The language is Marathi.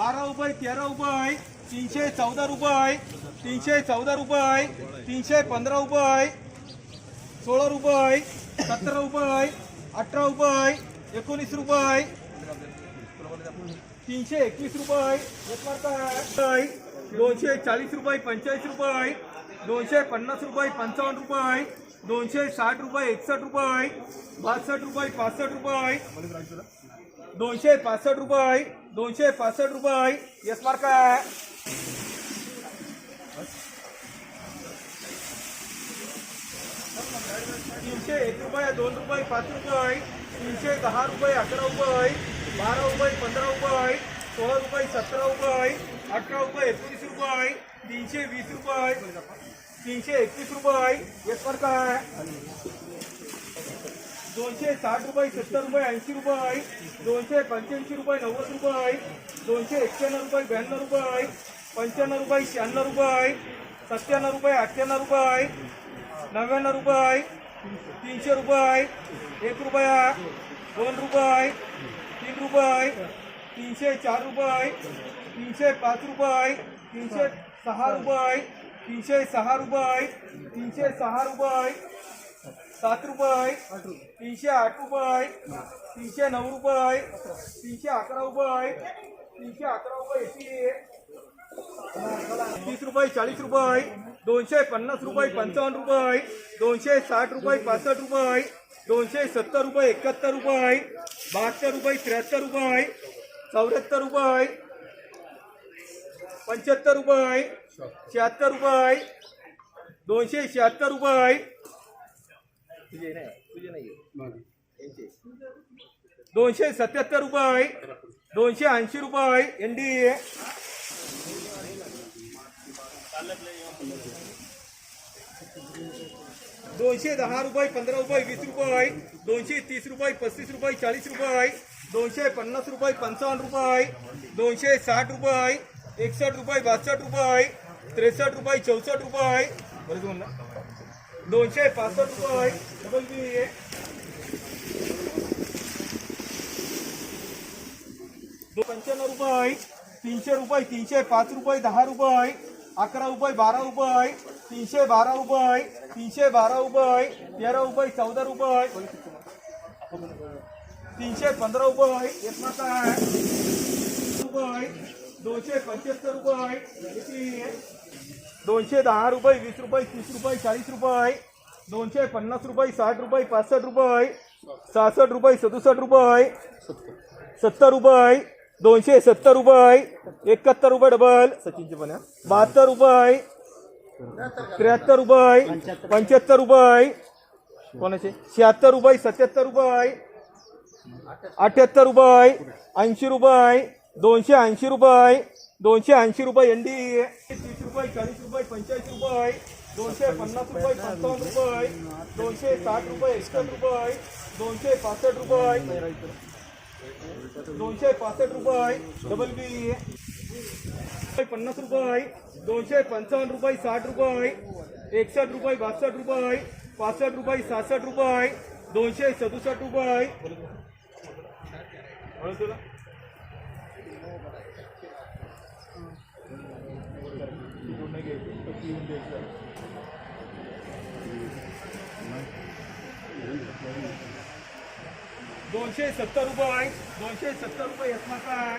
बारा रुपये तेरा रुपये तीनशे चौदा रुपये तीनशे चौदा रुपये तीनशे पंधरा रुपये सोळा रुपये सतरा रुपये अठरा रुपये एकोणीस रुपये तीनशे एकवीस रुपये एक दोनशे चाळीस रुपये पंचेचाळीस रुपये दोनशे पन्नास रुपये पंचावन्न रुपये दोनशे साठ रुपये एकसष्ट रुपये बासष्ट रुपये पासष्ट रुपये दोनशे पासष्ट रुपये, दोनशे पासष्ट रुपये. यस मार्क आहे. तीनशे एक रुपये, दोन रुपये, पाच रुपये. तीनशे दहा रुपये, अकरा रुपये, बारा रुपये, पंधरा रुपये, सोळा रुपये, सतरा रुपये, अठरा रुपये, एकोणीस रुपये, तीनशे वीस रुपये, तीनशे एकवीस रुपये. एक मार्क आहे. दोनशे साठ रुपये सत्तर रुपये ऐंशी रुपये दोनशे पंच्याऐंशी रुपये नव्वद रुपये दोनशे एक्क्याण्णव रुपये ब्याण्णव रुपये पंच्याण्णव रुपये शहाण्णव रुपये सत्त्याण्णव रुपये अठ्ठ्याण्णव रुपये नव्याण्णव रुपये तीनशे रुपये एक रुपया दोन रुपये तीन रुपये तीनशे चार रुपये तीनशे पाच रुपये तीनशे सहा रुपये तीनशे सहा रुपये तीनशे सहा रुपये सात रुपये तीनशे आठ रुपये तीनशे नऊ रुपये तीनशे अकरा रुपये तीनशे अकरा रुपये एकशे तीस रुपये चाळीस रुपये दोनशे पन्नास रुपये पंचावन्न रुपये दोनशे साठ रुपये पासष्ट रुपये दोनशे सत्तर रुपये एकाहत्तर रुपये बहात्तर रुपये त्र्याहत्तर रुपये चौऱ्याहत्तर रुपये पंच्याहत्तर रुपये शहात्तर रुपये दोनशे शहात्तर रुपये तुझे नाही तुझे नाही दोनशे सत्याहत्तर रुपये दोनशे ऐंशी रुपये एन डी ए दोनशे दहा रुपये पंधरा रुपये वीस रुपये दोनशे तीस रुपये पस्तीस रुपये चाळीस रुपये दोनशे पन्नास रुपये पंचावन्न रुपये दोनशे साठ रुपये एकसष्ट रुपये बासष्ट रुपये त्रेसष्ट रुपये चौसष्ट रुपये बरं ना दोनशे पासष्ट रुपये डबल बी आहे दो पंच्याण्णव रुपये तीनशे रुपये तीनशे पाच रुपये दहा रुपये अकरा रुपये बारा रुपये तीनशे बारा रुपये तीनशे बारा रुपये तेरा रुपये चौदा रुपये तीनशे पंधरा रुपये एक मासा आहे रुपये दोनशे पंच्याहत्तर रुपये आहे दोनशे दहा रुपये वीस रुपये तीस रुपये चाळीस रुपये दोनशे पन्नास रुपये साठ रुपये पासष्ट रुपये सहासष्ट रुपये सदुसष्ट रुपये सत्तर रुपये दोनशे सत्तर रुपये एकाहत्तर रुपये डबल सचिनचे पण. बहात्तर रुपये त्र्याहत्तर रुपये पंच्याहत्तर रुपये कोणाचे शहात्तर रुपये सत्याहत्तर रुपये अठ्याहत्तर रुपये ऐंशी रुपये दोनशे ऐंशी रुपये दोनशे ऐंशी रुपये एन डी तीस रुपये चाळीस रुपये पंचेचाळीस रुपये दोनशे पन्नास रुपये पंचावन्न रुपये दोनशे साठ रुपये एकसष्ट रुपये दोनशे पासष्ट रुपये दोनशे पासष्ट रुपये डबल बी पन्नास रुपये दोनशे पंचावन्न रुपये साठ रुपये एकसष्ट रुपये बासष्ट रुपये पासष्ट रुपये सहासष्ट रुपये दोनशे सदुसष्ट रुपये दोनशे सत्तर रुपये दोनशे सत्तर रुपये यशमाचा आहे